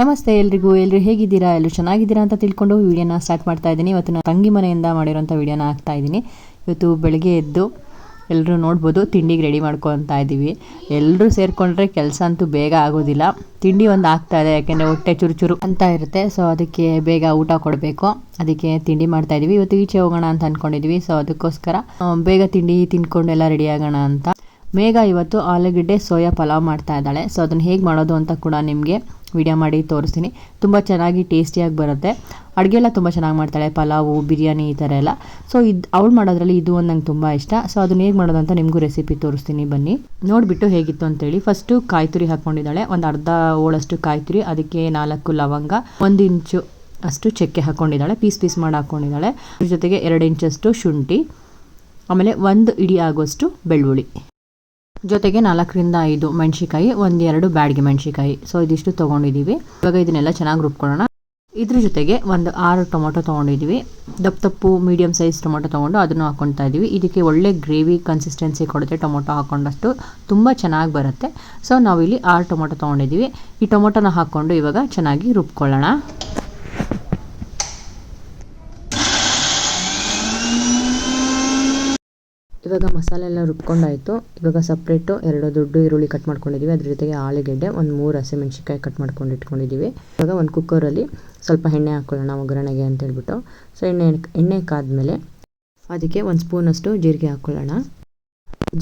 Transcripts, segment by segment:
ನಮಸ್ತೆ ಎಲ್ರಿಗೂ ಎಲ್ಲರೂ ಹೇಗಿದ್ದೀರಾ? ಎಲ್ಲರೂ ಚೆನ್ನಾಗಿದ್ದೀರಾ ಅಂತ ತಿಳ್ಕೊಂಡು ವಿಡಿಯೋನ ಸ್ಟಾರ್ಟ್ ಮಾಡ್ತಾ ಇದ್ದೀನಿ. ಇವತ್ತು ನಾನು ತಂಗಿ ಮನೆಯಿಂದ ಮಾಡಿರೋಂಥ ವಿಡಿಯೋನ ಹಾಕ್ತಾ ಇದ್ದೀನಿ. ಇವತ್ತು ಬೆಳಗ್ಗೆ ಎದ್ದು ಎಲ್ಲರೂ ನೋಡ್ಬೋದು, ತಿಂಡಿಗೆ ರೆಡಿ ಮಾಡ್ಕೊತಾ ಇದ್ದೀವಿ. ಎಲ್ಲರೂ ಸೇರಿಕೊಂಡ್ರೆ ಕೆಲಸ ಅಂತೂ ಬೇಗ ಆಗೋದಿಲ್ಲ. ತಿಂಡಿ ಒಂದು ಆಗ್ತಾ ಇದೆ, ಯಾಕೆಂದರೆ ಹೊಟ್ಟೆ ಚುರು ಚುರು ಅಂತ ಇರುತ್ತೆ. ಸೊ ಅದಕ್ಕೆ ಬೇಗ ಊಟ ಕೊಡಬೇಕು. ಅದಕ್ಕೆ ತಿಂಡಿ ಮಾಡ್ತಾ ಇದ್ದೀವಿ. ಇವತ್ತು ಈಚೆ ಹೋಗೋಣ ಅಂತ ಅಂದ್ಕೊಂಡಿದ್ವಿ ಸೊ ಅದಕ್ಕೋಸ್ಕರ ಬೇಗ ತಿಂಡಿ ತಿನ್ಕೊಂಡು ಎಲ್ಲ ರೆಡಿ ಆಗೋಣ ಅಂತ. ಮೇಘ ಇವತ್ತು ಆಲೂಗಡ್ಡೆ ಸೋಯಾ ಪಲಾವ್ ಮಾಡ್ತಾ ಇದ್ದಾಳೆ. ಸೊ ಅದನ್ನು ಹೇಗೆ ಮಾಡೋದು ಅಂತ ಕೂಡ ನಿಮಗೆ ವಿಡಿಯೋ ಮಾಡಿ ತೋರಿಸ್ತೀನಿ. ತುಂಬ ಚೆನ್ನಾಗಿ ಟೇಸ್ಟಿಯಾಗಿ ಬರುತ್ತೆ. ಅಡುಗೆ ಎಲ್ಲ ತುಂಬ ಚೆನ್ನಾಗಿ ಮಾಡ್ತಾಳೆ. ಪಲಾವು, ಬಿರಿಯಾನಿ ಈ ಥರ ಎಲ್ಲ. ಸೊ ಇದು ಅವಳು ಮಾಡೋದ್ರಲ್ಲಿ ಇದು ಒಂದು ನಂಗೆ ತುಂಬ ಇಷ್ಟ. ಸೊ ಅದನ್ನ ಹೇಗೆ ಮಾಡೋದು ಅಂತ ನಿಮಗೂ ರೆಸಿಪಿ ತೋರಿಸ್ತೀನಿ. ಬನ್ನಿ. ನೋಡಿಬಿಟ್ಟು ಹೇಗಿತ್ತು ಅಂತೇಳಿ. ಫಸ್ಟು ಕಾಯಿ ತುರಿ ಹಾಕ್ಕೊಂಡಿದ್ದಾಳೆ ಒಂದು ಅರ್ಧ ಓಳಷ್ಟು ಕಾಯಿ ತುರಿ, ಅದಕ್ಕೆ ನಾಲ್ಕು ಲವಂಗ, ಒಂದು ಇಂಚು ಅಷ್ಟು ಚಕ್ಕೆ ಹಾಕ್ಕೊಂಡಿದ್ದಾಳೆ ಪೀಸ್ ಪೀಸ್ ಮಾಡಿ ಹಾಕ್ಕೊಂಡಿದ್ದಾಳೆ ಅದ್ರ ಜೊತೆಗೆ ಎರಡು ಇಂಚಷ್ಟು ಶುಂಠಿ, ಆಮೇಲೆ ಒಂದು ಇಡಿ ಆಗೋಷ್ಟು ಬೆಳ್ಳುಳ್ಳಿ. ಜೊತೆಗೆ ನಾಲ್ಕರಿಂದ ಐದು ಮೆಣಸಿಕಾಯಿ ಒಂದೆರಡು ಬ್ಯಾಡ್ಗೆ ಮೆಣಸಿಕಾಯಿ ಸೊ ಇದಿಷ್ಟು ತೊಗೊಂಡಿದ್ದೀವಿ ಇವಾಗ ಇದನ್ನೆಲ್ಲ ಚೆನ್ನಾಗಿ ರುಬ್ಕೊಳ್ಳೋಣ. ಇದ್ರ ಜೊತೆಗೆ ಒಂದು ಆರು ಟೊಮೊಟೊ ತೊಗೊಂಡಿದ್ದೀವಿ ದಪ್ಪ ತಪ್ಪು ಮೀಡಿಯಮ್ ಸೈಜ್ ಟೊಮೊಟೊ ತೊಗೊಂಡು ಅದನ್ನು ಹಾಕ್ಕೊತಾ ಇದ್ದೀವಿ ಇದಕ್ಕೆ ಒಳ್ಳೆ ಗ್ರೇವಿ ಕನ್ಸಿಸ್ಟೆನ್ಸಿ ಕೊಡುತ್ತೆ ಟೊಮೊಟೊ ಹಾಕ್ಕೊಂಡಷ್ಟು ತುಂಬ ಚೆನ್ನಾಗಿ ಬರುತ್ತೆ. ಸೊ ನಾವಿಲ್ಲಿ ಆರು ಟೊಮೊಟೊ ತೊಗೊಂಡಿದ್ದೀವಿ ಈ ಟೊಮೊಟೊನ ಹಾಕ್ಕೊಂಡು ಇವಾಗ ಚೆನ್ನಾಗಿ ರುಬ್ಕೊಳ್ಳೋಣ. ಇವಾಗ ಮಸಾಲೆ ಎಲ್ಲ ರುಬ್ಕೊಂಡಾಯಿತು. ಇವಾಗ ಸಪ್ರೇಟು ಎರಡು ದೊಡ್ಡ ಈರುಳ್ಳಿ ಕಟ್ ಮಾಡ್ಕೊಂಡಿದ್ದೀವಿ ಅದ್ರ ಜೊತೆಗೆ ಆಲೂಗೆಡ್ಡೆ, ಒಂದು ಮೂರು ಹಸಿಮೆಣ್ಸಿಕಾಯಿ ಕಟ್ ಮಾಡ್ಕೊಂಡು ಇಟ್ಕೊಂಡಿದ್ದೀವಿ ಇವಾಗ ಒಂದು ಕುಕ್ಕರಲ್ಲಿ ಸ್ವಲ್ಪ ಎಣ್ಣೆ ಹಾಕ್ಕೊಳ್ಳೋಣ ಒಗ್ಗರಣೆಗೆ ಅಂತ ಹೇಳ್ಬಿಟ್ಟು. ಸೊ ಎಣ್ಣೆ ಎಣ್ಣೆ ಕಾದ್ಮೇಲೆ ಅದಕ್ಕೆ ಒಂದು ಸ್ಪೂನಷ್ಟು ಜೀರಿಗೆ ಹಾಕ್ಕೊಳ್ಳೋಣ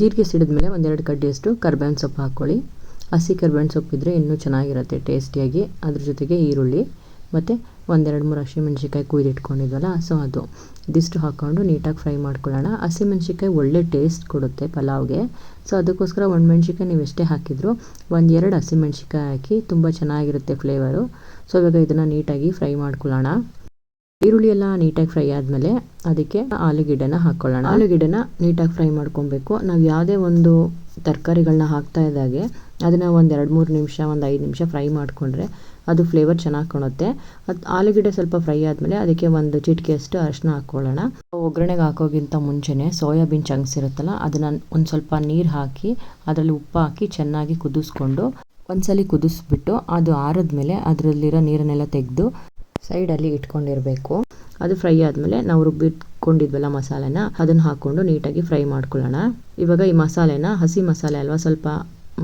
ಜೀರಿಗೆ ಸಿಡಿದ್ಮೇಲೆ ಒಂದೆರಡು ಕಡ್ಡಿಯಷ್ಟು ಕರ್ಬೇವಿನ ಸೊಪ್ಪು ಹಾಕ್ಕೊಳ್ಳಿ. ಹಸಿ ಕರ್ಬೇವಿನ ಸೊಪ್ಪಿದ್ರೆ ಇನ್ನೂ ಚೆನ್ನಾಗಿರುತ್ತೆ, ಟೇಸ್ಟಿಯಾಗಿ. ಅದ್ರ ಜೊತೆಗೆ ಈರುಳ್ಳಿ ಮತ್ತು ಒಂದೆರಡು ಮೂರು ಹಸಿಮೆಣ್ಸಿಕಾಯಿ ಕುಯ್ದಿಟ್ಕೊಂಡಿದ್ವಲ್ಲ ಸೊ ಅದು ಇದಿಷ್ಟು ಹಾಕ್ಕೊಂಡು ನೀಟಾಗಿ ಫ್ರೈ ಮಾಡ್ಕೊಳ್ಳೋಣ. ಹಸಿಮೆಣ್ಸಿಕಾಯಿ ಒಳ್ಳೆ ಟೇಸ್ಟ್ ಕೊಡುತ್ತೆ ಪಲಾವ್ಗೆ. ಸೊ ಅದಕ್ಕೋಸ್ಕರ ಒಂದು ಮೆಣ್ಸಿಕಾಯಿ ನೀವು ಎಷ್ಟೇ ಹಾಕಿದ್ರು ಒಂದು ಎರಡು ಹಸಿಮೆಣ್ಸಿಕಾಯಿ ಹಾಕಿ ತುಂಬ ಚೆನ್ನಾಗಿರುತ್ತೆ ಫ್ಲೇವರು ಸೊ ಇವಾಗ ಇದನ್ನು ನೀಟಾಗಿ ಫ್ರೈ ಮಾಡ್ಕೊಳ್ಳೋಣ. ಈರುಳ್ಳಿ ಎಲ್ಲ ನೀಟಾಗಿ ಫ್ರೈ ಆದಮೇಲೆ ಅದಕ್ಕೆ ಆಲೂಗೆಡ್ಡೆನ ಹಾಕ್ಕೊಳ್ಳೋಣ ಆಲೂಗೆಡ್ಡೆನ ನೀಟಾಗಿ ಫ್ರೈ ಮಾಡ್ಕೊಬೇಕು. ನಾವು ಯಾವುದೇ ಒಂದು ತರಕಾರಿಗಳನ್ನ ಹಾಕ್ತಾ ಇದ್ದಾಗೆ ಅದನ್ನು ಒಂದು ಎರಡು ಮೂರು ನಿಮಿಷ, ಒಂದು ಐದು ನಿಮಿಷ ಫ್ರೈ ಮಾಡಿಕೊಂಡ್ರೆ ಅದು ಫ್ಲೇವರ್ ಚೆನ್ನಾಗಿ ಕಾಣುತ್ತೆ. ಅದು ಆಲೂಗಡ್ಡೆ ಸ್ವಲ್ಪ ಫ್ರೈ ಆದಮೇಲೆ ಅದಕ್ಕೆ ಒಂದು ಚಿಟಿಕೆಯಷ್ಟು ಅರಿಶಿನ ಹಾಕ್ಕೊಳ್ಳೋಣ. ಒಗ್ಗರಣೆಗೆ ಹಾಕೋಕ್ಕಿಂತ ಮುಂಚೆನೇ ಸೋಯಾಬೀನ್ ಚಂಕ್ಸ್ ಇರುತ್ತಲ್ಲ, ಅದನ್ನು ಒಂದು ಸ್ವಲ್ಪ ನೀರು ಹಾಕಿ ಅದರಲ್ಲಿ ಉಪ್ಪು ಹಾಕಿ ಚೆನ್ನಾಗಿ ಕುದಿಸ್ಕೊಂಡು ಒಂದ್ಸಲಿ ಕುದಿಸ್ಬಿಟ್ಟು ಅದು ಆರಿದ್ಮೇಲೆ ಅದರಲ್ಲಿರೋ ನೀರನ್ನೆಲ್ಲ ತೆಗೆದು ಸೈಡಲ್ಲಿ ಇಟ್ಕೊಂಡಿರಬೇಕು. ಅದು ಫ್ರೈ ಆದಮೇಲೆ ನಾವು ರುಬ್ಬಿಟ್ಕೊಂಡಿದ್ವಲ್ಲ ಮಸಾಲೆನ, ಅದನ್ನು ಹಾಕ್ಕೊಂಡು ನೀಟಾಗಿ ಫ್ರೈ ಮಾಡ್ಕೊಳ್ಳೋಣ. ಇವಾಗ ಈ ಮಸಾಲೆನ ಹಸಿ ಮಸಾಲೆ ಅಲ್ವಾ, ಸ್ವಲ್ಪ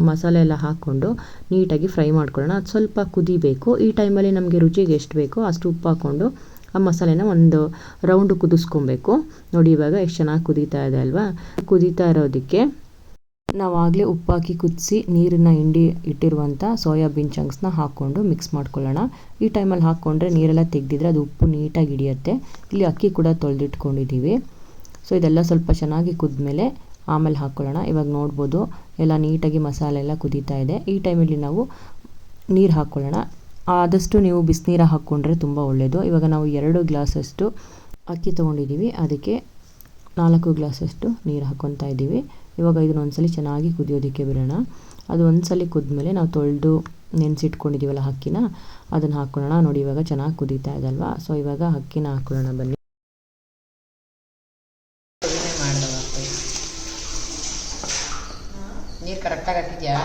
ಮಸಾಲೆ ಎಲ್ಲ ಹಾಕ್ಕೊಂಡು ನೀಟಾಗಿ ಫ್ರೈ ಮಾಡ್ಕೊಳ್ಳೋಣ. ಅದು ಸ್ವಲ್ಪ ಕುದಿಬೇಕು. ಈ ಟೈಮಲ್ಲಿ ನಮಗೆ ರುಚಿಗೆ ಎಷ್ಟು ಬೇಕೋ ಅಷ್ಟು ಉಪ್ಪು ಹಾಕ್ಕೊಂಡು ಆ ಮಸಾಲೆನ ಒಂದು ರೌಂಡು ಕುದಿಸ್ಕೊಬೇಕು. ನೋಡಿ, ಇವಾಗ ಎಷ್ಟು ಚೆನ್ನಾಗಿ ಕುದೀತಾ ಇದೆ ಅಲ್ವಾ? ಕುದೀತಾ ಇರೋದಕ್ಕೆ ನಾವಾಗಲೇ ಹಾಕಿ ಕುದಿಸಿ ನೀರನ್ನು ಹಿಂಡಿ ಇಟ್ಟಿರುವಂಥ ಸೋಯಾಬೀನ್ ಚಂಕ್ಸ್ನ ಹಾಕ್ಕೊಂಡು ಮಿಕ್ಸ್ ಮಾಡ್ಕೊಳ್ಳೋಣ. ಈ ಟೈಮಲ್ಲಿ ಹಾಕ್ಕೊಂಡ್ರೆ ನೀರೆಲ್ಲ ತೆಗೆದಿದ್ರೆ ಅದು ಉಪ್ಪು ನೀಟಾಗಿ ಹಿಡಿಯುತ್ತೆ. ಇಲ್ಲಿ ಅಕ್ಕಿ ಕೂಡ ತೊಳೆದಿಟ್ಕೊಂಡಿದ್ದೀವಿ. ಸೊ, ಇದೆಲ್ಲ ಸ್ವಲ್ಪ ಚೆನ್ನಾಗಿ ಕುದ್ಮೇಲೆ ಆಮೇಲೆ ಹಾಕ್ಕೊಳ್ಳೋಣ. ಇವಾಗ ನೋಡ್ಬೋದು, ಎಲ್ಲ ನೀಟಾಗಿ ಮಸಾಲೆ ಎಲ್ಲ ಕುದೀತಾ ಇದೆ. ಈ ಟೈಮಲ್ಲಿ ನಾವು ನೀರು ಹಾಕ್ಕೊಳ್ಳೋಣ. ಆದಷ್ಟು ನೀವು ಬಿಸಿನೀರು ಹಾಕ್ಕೊಂಡ್ರೆ ತುಂಬ ಒಳ್ಳೆಯದು ಇವಾಗ ನಾವು ಎರಡು ಗ್ಲಾಸಷ್ಟು ಅಕ್ಕಿ ತೊಗೊಂಡಿದ್ದೀವಿ. ಅದಕ್ಕೆ ನಾಲ್ಕು ಗ್ಲಾಸಷ್ಟು ನೀರು ಹಾಕ್ಕೊತಾ ಇದ್ದೀವಿ. ಇವಾಗ ಇದನ್ನ ಒಂದ್ಸಲಿ ಚೆನ್ನಾಗಿ ಕುದಿಯೋದಕ್ಕೆ ಬಿಡೋಣ. ಅದು ಒಂದ್ಸಲಿ ಕುದ್ಮೇಲೆ ನಾವು ತೊಳೆದು ನೆನೆಸಿಟ್ಕೊಂಡಿದ್ದೀವಲ್ಲ ಅಕ್ಕಿನ, ಅದನ್ನು ಹಾಕ್ಕೊಳ್ಳೋಣ. ನೋಡಿ, ಇವಾಗ ಚೆನ್ನಾಗಿ ಕುದೀತಾ ಇದಲ್ವಾ ಸೊ ಇವಾಗ ಅಕ್ಕಿನ ಹಾಕ್ಕೊಳ್ಳೋಣ ಬನ್ನಿ ನೀರು ಕರೆಕ್ಟಾಗಿ ಹಾಕಿದ್ಯಾ